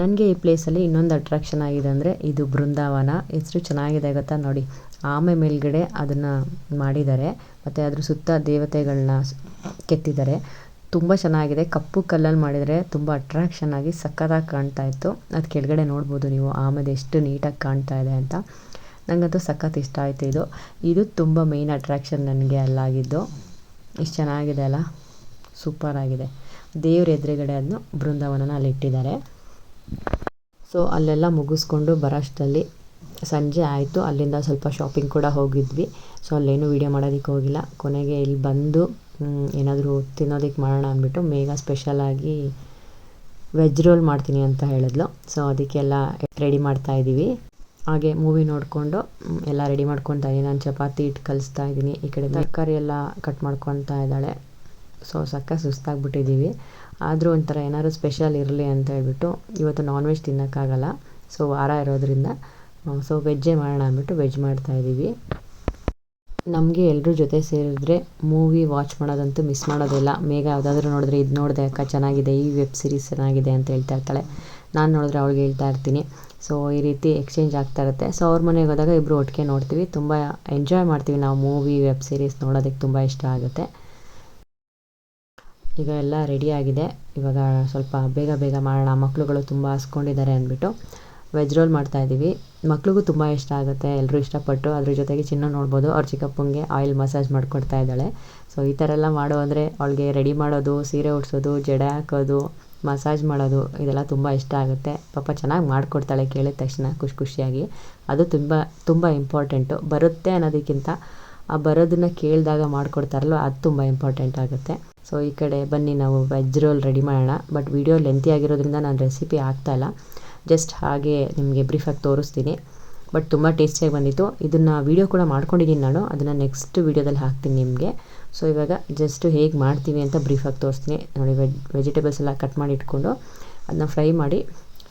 ನನಗೆ ಈ ಪ್ಲೇಸಲ್ಲಿ ಇನ್ನೊಂದು ಅಟ್ರಾಕ್ಷನ್ ಆಗಿದೆ ಅಂದರೆ ಇದು ಬೃಂದಾವನ. ಎಷ್ಟು ಚೆನ್ನಾಗಿದೆ ಗೊತ್ತಾ ನೋಡಿ. ಆಮೆ ಮೇಲ್ಗಡೆ ಅದನ್ನು ಮಾಡಿದ್ದಾರೆ. ಮತ್ತು ಅದ್ರ ಸುತ್ತ ದೇವತೆಗಳನ್ನ ಕೆತ್ತಿದ್ದಾರೆ. ತುಂಬ ಚೆನ್ನಾಗಿದೆ. ಕಪ್ಪು ಕಲ್ಲಲ್ಲಿ ಮಾಡಿದರೆ ತುಂಬ ಅಟ್ರಾಕ್ಷನ್ ಆಗಿ ಸಕ್ಕತ್ತಾಗಿ ಕಾಣ್ತಾ ಇತ್ತು. ಅದು ಕೆಳಗಡೆ ನೋಡ್ಬೋದು ನೀವು. ಆಮೇಲೆ ಎಷ್ಟು ನೀಟಾಗಿ ಕಾಣ್ತಾ ಇದೆ ಅಂತ. ನನಗಂತೂ ಸಖತ್ ಇಷ್ಟ ಆಯಿತು ಇದು. ಇದು ತುಂಬ ಮೇಯ್ನ್ ಅಟ್ರಾಕ್ಷನ್ ನನಗೆ ಅಲ್ಲಾಗಿದ್ದು. ಇಷ್ಟು ಚೆನ್ನಾಗಿದೆ ಅಲ್ಲ? ಸೂಪರ್ ಆಗಿದೆ. ದೇವ್ರ ಎದುರುಗಡೆ ಅದನ್ನು ಬೃಂದಾವನನ ಅಲ್ಲಿ ಇಟ್ಟಿದ್ದಾರೆ ಸೊ ಅಲ್ಲೆಲ್ಲ ಮುಗಿಸ್ಕೊಂಡು ಬರೋಷ್ಟರಲ್ಲಿ ಸಂಜೆ ಆಯಿತು. ಅಲ್ಲಿಂದ ಸ್ವಲ್ಪ ಶಾಪಿಂಗ್ ಕೂಡ ಹೋಗಿದ್ವಿ. ಸೊ ಅಲ್ಲೇನು ವೀಡಿಯೋ ಮಾಡೋದಕ್ಕೆ ಹೋಗಿಲ್ಲ. ಕೊನೆಗೆ ಇಲ್ಲಿ ಬಂದು ಏನಾದರೂ ತಿನ್ನೋದಕ್ಕೆ ಮಾಡೋಣ ಅಂದ್ಬಿಟ್ಟು ಮೇಘ ಸ್ಪೆಷಲಾಗಿ ವೆಜ್ ರೋಲ್ ಮಾಡ್ತೀನಿ ಅಂತ ಹೇಳಿದ್ಲು. ಸೊ ಅದಕ್ಕೆಲ್ಲ ರೆಡಿ ಮಾಡ್ತಾ ಇದ್ದೀವಿ ಹಾಗೆ ಮೂವಿ ನೋಡಿಕೊಂಡು ಎಲ್ಲ ರೆಡಿ ಮಾಡ್ಕೊತಾ ಇದ್ದೀನಿ. ನಾನು ಚಪಾತಿ ಹಿಟ್ಟು ಕಲಿಸ್ತಾ ಇದ್ದೀನಿ. ಈ ಕಡೆ ತರಕಾರಿ ಎಲ್ಲ ಕಟ್ ಮಾಡ್ಕೊತಾ ಇದ್ದಾಳೆ. ಸೊ ಸಕ್ಕ ಸುಸ್ತಾಗ್ಬಿಟ್ಟಿದ್ದೀವಿ. ಆದರೂ ಒಂಥರ ಏನಾದ್ರು ಸ್ಪೆಷಲ್ ಇರಲಿ ಅಂತ ಹೇಳ್ಬಿಟ್ಟು ಇವತ್ತು ನಾನ್ ವೆಜ್ ತಿನ್ನೋಕ್ಕಾಗಲ್ಲ. ಸೊ ವಾರ ಇರೋದ್ರಿಂದ ಸೊ ವೆಜ್ಜೇ ಮಾಡೋಣ ಅಂದ್ಬಿಟ್ಟು ವೆಜ್ ಮಾಡ್ತಾಯಿದ್ದೀವಿ ನಮಗೆ ಎಲ್ಲರೂ ಜೊತೆ ಸೇರಿದ್ರೆ ಮೂವಿ ವಾಚ್ ಮಾಡೋದಂತೂ ಮಿಸ್ ಮಾಡೋದಿಲ್ಲ. ಮೇಘ ಯಾವುದಾದ್ರೂ ನೋಡಿದ್ರೆ ಇದು ನೋಡಿದೆ, ಅಕ್ಕ ಚೆನ್ನಾಗಿದೆ, ಈ ವೆಬ್ ಸೀರೀಸ್ ಚೆನ್ನಾಗಿದೆ ಅಂತ ಹೇಳ್ತಾ ಇರ್ತಾಳೆ. ನಾನು ನೋಡಿದ್ರೆ ಅವಳಿಗೆ ಹೇಳ್ತಾ ಇರ್ತೀನಿ. ಸೊ ಈ ರೀತಿ ಎಕ್ಸ್ಚೇಂಜ್ ಆಗ್ತಾ ಇರುತ್ತೆ. ಸೊ ಅವ್ರ ಮನೆಗೆ ಹೋದಾಗ ಇಬ್ಬರು ಒಟ್ಟಿಗೆ ನೋಡ್ತೀವಿ. ತುಂಬ ಎಂಜಾಯ್ ಮಾಡ್ತೀವಿ ನಾವು ಮೂವಿ ವೆಬ್ ಸೀರೀಸ್ ನೋಡೋದಕ್ಕೆ ತುಂಬ ಇಷ್ಟ ಆಗುತ್ತೆ. ಈಗ ಎಲ್ಲ ರೆಡಿ ಆಗಿದೆ. ಇವಾಗ ಸ್ವಲ್ಪ ಬೇಗ ಬೇಗ ಮಾಡೋಣ. ಮಕ್ಕಳುಗಳು ತುಂಬ ಹಸ್ಕೊಂಡಿದ್ದಾರೆ ಅಂದ್ಬಿಟ್ಟು ವೆಜ್ ರೋಲ್ ಮಾಡ್ತಾ ಇದ್ದೀವಿ. ಮಕ್ಳಿಗೂ ತುಂಬ ಇಷ್ಟ ಆಗುತ್ತೆ. ಎಲ್ಲರೂ ಇಷ್ಟಪಟ್ಟು ಅದ್ರ ಜೊತೆಗೆ ಚಿನ್ನ ನೋಡ್ಬೋದು. ಅವ್ರ ಚಿಕ್ಕಪ್ಪಂಗೆ ಆಯಿಲ್ ಮಸಾಜ್ ಮಾಡಿಕೊಡ್ತಾ ಇದ್ದಾಳೆ. ಸೊ ಈ ಥರ ಎಲ್ಲ ಮಾಡು ಅಂದರೆ ಅವಳಿಗೆ ರೆಡಿ ಮಾಡೋದು, ಸೀರೆ ಉಡ್ಸೋದು, ಜಡೆ ಹಾಕೋದು ಮಸಾಜ್ ಮಾಡೋದು ಇದೆಲ್ಲ ತುಂಬ ಇಷ್ಟ ಆಗುತ್ತೆ. ಪಾಪ ಚೆನ್ನಾಗಿ ಮಾಡಿಕೊಡ್ತಾಳೆ, ಕೇಳಿದ ತಕ್ಷಣ ಖುಷಿ ಖುಷಿಯಾಗಿ. ಅದು ತುಂಬ ತುಂಬ ಇಂಪಾರ್ಟೆಂಟು ಬರುತ್ತೆ ಅನ್ನೋದಕ್ಕಿಂತ, ಆ ಬರೋದನ್ನು ಕೇಳಿದಾಗ ಮಾಡಿಕೊಡ್ತಾರಲ್ವ, ಅದು ತುಂಬ ಇಂಪಾರ್ಟೆಂಟ್ ಆಗುತ್ತೆ. ಸೊ ಈ ಕಡೆ ಬನ್ನಿ, ನಾವು ವೆಜ್ ರೋಲ್ ರೆಡಿ ಮಾಡೋಣ. ಬಟ್ ವಿಡಿಯೋ ಲೆಂತಿ ಆಗಿರೋದ್ರಿಂದ ನಾನು ರೆಸಿಪಿ ಆಗ್ತಾಯಿಲ್ಲ ಜಸ್ಟ್ ಹಾಗೆ ನಿಮಗೆ ಬ್ರೀಫಾಗಿ ತೋರಿಸ್ತೀನಿ. ಬಟ್ ತುಂಬ ಟೇಸ್ಟಿಯಾಗಿ ಬಂದಿತ್ತು. ಇದನ್ನು ವೀಡಿಯೋ ಕೂಡ ಮಾಡ್ಕೊಂಡಿದ್ದೀನಿ ನಾನು. ಅದನ್ನು ನೆಕ್ಸ್ಟ್ ವೀಡಿಯೋದಲ್ಲಿ ಹಾಕ್ತೀನಿ ನಿಮಗೆ. ಸೊ ಇವಾಗ ಜಸ್ಟ್ ಹೇಗೆ ಮಾಡ್ತೀವಿ ಅಂತ ಬ್ರೀಫಾಗಿ ತೋರಿಸ್ತೀನಿ. ನೋಡಿ ವೆಜ್ ವೆಜಿಟೇಬಲ್ಸ್ ಎಲ್ಲ ಕಟ್ ಮಾಡಿ ಇಟ್ಕೊಂಡು ಅದನ್ನ ಫ್ರೈ ಮಾಡಿ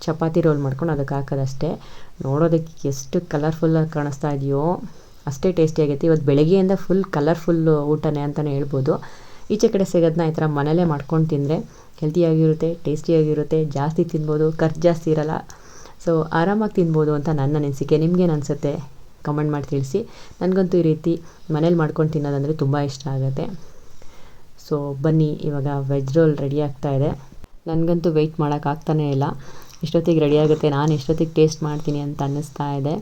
ಚಪಾತಿ ರೋಲ್ ಮಾಡ್ಕೊಂಡು ಅದಕ್ಕೆ ಹಾಕೋದಷ್ಟೇ. ನೋಡೋದಕ್ಕೆ ಎಷ್ಟು ಕಲರ್ಫುಲ್ಲಾಗಿ ಕಾಣಿಸ್ತಾ ಇದೆಯೋ, ಅಷ್ಟೇ ಟೇಸ್ಟಿಯಾಗೈತೆ ಇವತ್ತು ಬೆಳಗ್ಗೆಯಿಂದ ಫುಲ್ ಕಲರ್ಫುಲ್ಲು ಊಟನೇ ಅಂತಲೇ ಹೇಳ್ಬೋದು. ಈಚೆ ಕಡೆ ಸಿಗೋದನ್ನ ಈ ಥರ ಮನೇಲೇ ಮಾಡ್ಕೊಂಡು ತಿಂದರೆ ಹೆಲ್ತಿಯಾಗಿರುತ್ತೆ ಟೇಸ್ಟಿಯಾಗಿರುತ್ತೆ ಜಾಸ್ತಿ ತಿನ್ಬೋದು ಖರ್ಚು ಜಾಸ್ತಿ ಇರಲ್ಲ. ಸೊ ಆರಾಮಾಗಿ ತಿನ್ಬೋದು ಅಂತ ನನ್ನ ಅನಿಸಿಕೆ. ನಿಮಗೇನು ಅನಿಸುತ್ತೆ? ಕಮೆಂಟ್ ಮಾಡಿ ತಿಳಿಸಿ. ನನಗಂತೂ ಈ ರೀತಿ ಮನೇಲಿ ಮಾಡ್ಕೊಂಡು ತಿನ್ನೋದಂದರೆ ತುಂಬ ಇಷ್ಟ ಆಗುತ್ತೆ. ಸೊ ಬನ್ನಿ, ಇವಾಗ ವೆಜ್ ರೋಲ್ ರೆಡಿ ಆಗ್ತಾ ಇದೆ. ನನಗಂತೂ ವೆಯ್ಟ್ ಮಾಡೋಕ್ಕಾಗ್ತಾನೇ ಇಲ್ಲ. ಎಷ್ಟೊತ್ತಿಗೆ ರೆಡಿ ಆಗುತ್ತೆ. ನಾನು ಎಷ್ಟೊತ್ತಿಗೆ ಟೇಸ್ಟ್ ಮಾಡ್ತೀನಿ ಅಂತ ಅನ್ನಿಸ್ತಾ ಇದೆ.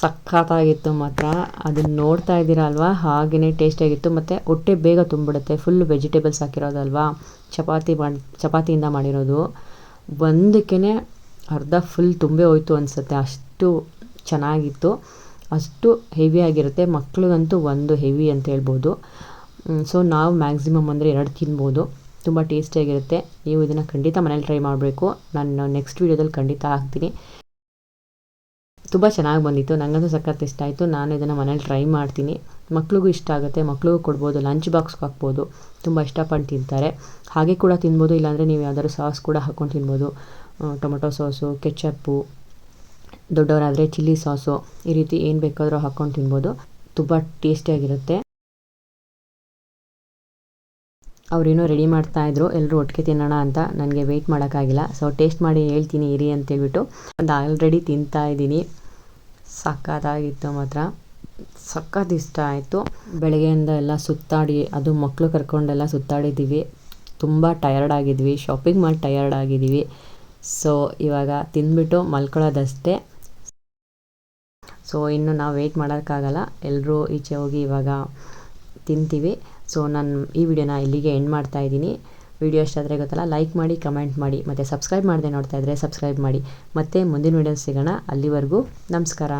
ಸಖತ್ತಾಗಿತ್ತು ಮಾತ್ರ. ಅದನ್ನು ನೋಡ್ತಾ ಇದ್ದೀರಾ ಅಲ್ವಾ? ಹಾಗೆಯೇ ಟೇಸ್ಟಿಯಾಗಿತ್ತು ಮತ್ತು ಹೊಟ್ಟೆ ಬೇಗ ತುಂಬಿಡುತ್ತೆ. ಫುಲ್ ವೆಜಿಟೇಬಲ್ಸ್ ಹಾಕಿರೋದಲ್ವಾ? ಚಪಾತಿ ಮಾಡಿ, ಚಪಾತಿಯಿಂದ ಮಾಡಿರೋದು. ಒಂದಕ್ಕೇ ಅರ್ಧ ಫುಲ್ ತುಂಬೇ ಹೋಯ್ತು ಅನಿಸುತ್ತೆ. ಅಷ್ಟು ಚೆನ್ನಾಗಿತ್ತು. ಅಷ್ಟು ಹೆವಿಯಾಗಿರುತ್ತೆ ಮಕ್ಳಿಗಂತೂ ಒಂದು ಹೆವಿ ಅಂತ ಹೇಳ್ಬೋದು. ಸೊ ನಾವು ಮ್ಯಾಕ್ಸಿಮಮ್ ಅಂದರೆ ಎರಡು ತಿನ್ಬೋದು. ತುಂಬ ಟೇಸ್ಟಿಯಾಗಿರುತ್ತೆ ನೀವು ಇದನ್ನು ಖಂಡಿತ ಮನೇಲಿ ಟ್ರೈ ಮಾಡಬೇಕು. ನಾನು ನೆಕ್ಸ್ಟ್ ವೀಡಿಯೋದಲ್ಲಿ ಖಂಡಿತ ಹಾಕ್ತೀನಿ. ತುಂಬ ಚೆನ್ನಾಗಿ ಬಂದಿತ್ತು. ನನಗಂತೂ ಸಖತ್ ಇಷ್ಟ ಆಯಿತು. ನಾನು ಇದನ್ನು ಮನೇಲಿ ಟ್ರೈ ಮಾಡ್ತೀನಿ. ಮಕ್ಳಿಗೂ ಇಷ್ಟ ಆಗುತ್ತೆ. ಮಕ್ಳಿಗೂ ಕೊಡ್ಬೋದು. ಲಂಚ್ ಬಾಕ್ಸ್ಗೆ ಹಾಕ್ಬೋದು. ತುಂಬ ಇಷ್ಟಪಟ್ಟು ತಿಂತಾರೆ. ಹಾಗೆ ಕೂಡ ತಿನ್ಬೋದು. ಇಲ್ಲಾಂದರೆ ನೀವು ಯಾವ್ದಾದ್ರು ಸಾಸ್ ಕೂಡ ಹಾಕ್ಕೊಂಡು ತಿನ್ಬೋದು. ಟೊಮೊಟೊ ಸಾಸು ಕೆಚಪ್ಪು ದೊಡ್ಡವರಾದರೆ ಚಿಲ್ಲಿ ಸಾಸು ಈ ರೀತಿ ಏನು ಬೇಕಾದರೂ ಹಾಕ್ಕೊಂಡು ತಿನ್ಬೋದು. ತುಂಬ ಟೇಸ್ಟಿಯಾಗಿರುತ್ತೆ ಅವರೇನೋ ರೆಡಿ ಮಾಡ್ತಾ ಇದ್ರು ಎಲ್ಲರೂ ಒಟ್ಟಿಗೆ ತಿನ್ನೋಣ ಅಂತ ನನಗೆ ವೆಯ್ಟ್ ಮಾಡೋಕ್ಕಾಗಿಲ್ಲ. ಸೊ ಟೇಸ್ಟ್ ಮಾಡಿ ಹೇಳ್ತೀನಿ, ಇರಿ ಅಂತೇಳ್ಬಿಟ್ಟು ಒಂದು ಆಲ್ರೆಡಿ ತಿಂತಾ ಇದ್ದೀನಿ. ಸಕ್ಕತ್ತಾಗಿತ್ತು ಮಾತ್ರ. ಸಖತ್ ಇಷ್ಟ ಆಯಿತು. ಬೆಳಗ್ಗೆಯಿಂದ ಎಲ್ಲ ಸುತ್ತಾಡಿ, ಅದು ಮಕ್ಕಳು ಕರ್ಕೊಂಡೆಲ್ಲ ಸುತ್ತಾಡಿದ್ದೀವಿ. ತುಂಬ ಟಯರ್ಡ್ ಆಗಿದ್ವಿ. ಶಾಪಿಂಗ್ ಮಾಡಿ ಟಯರ್ಡ್ ಆಗಿದ್ದೀವಿ. ಸೊ ಇವಾಗ ತಿಂದ್ಬಿಟ್ಟು ಮಲ್ಕೊಳ್ಳೋದಷ್ಟೇ. ಸೊ ಇನ್ನು ನಾವು ವೆಯ್ಟ್ ಮಾಡೋಕ್ಕಾಗಲ್ಲ. ಎಲ್ಲರೂ ಈಚೆ ಹೋಗಿ ಇವಾಗ ತಿಂತೀವಿ. ಸೊ ನಾನು ಈ ವಿಡಿಯೋನ ಇಲ್ಲಿಗೆ ಎಂಡ್ ಮಾಡ್ತಾ ಇದ್ದೀನಿ. ವಿಡಿಯೋ ಇಷ್ಟ ಆದರೆ ಗೊತ್ತಲ್ಲ ಲೈಕ್ ಮಾಡಿ ಕಮೆಂಟ್ ಮಾಡಿ, ಮತ್ತು ಸಬ್ಸ್ಕ್ರೈಬ್ ಮಾಡದೆ ನೋಡ್ತಾ ಇದ್ದರೆ ಸಬ್ಸ್ಕ್ರೈಬ್ ಮಾಡಿ. ಮತ್ತೆ ಮುಂದಿನ ವಿಡಿಯೋ ಸಿಗೋಣ. ಅಲ್ಲಿವರೆಗೂ ನಮಸ್ಕಾರ.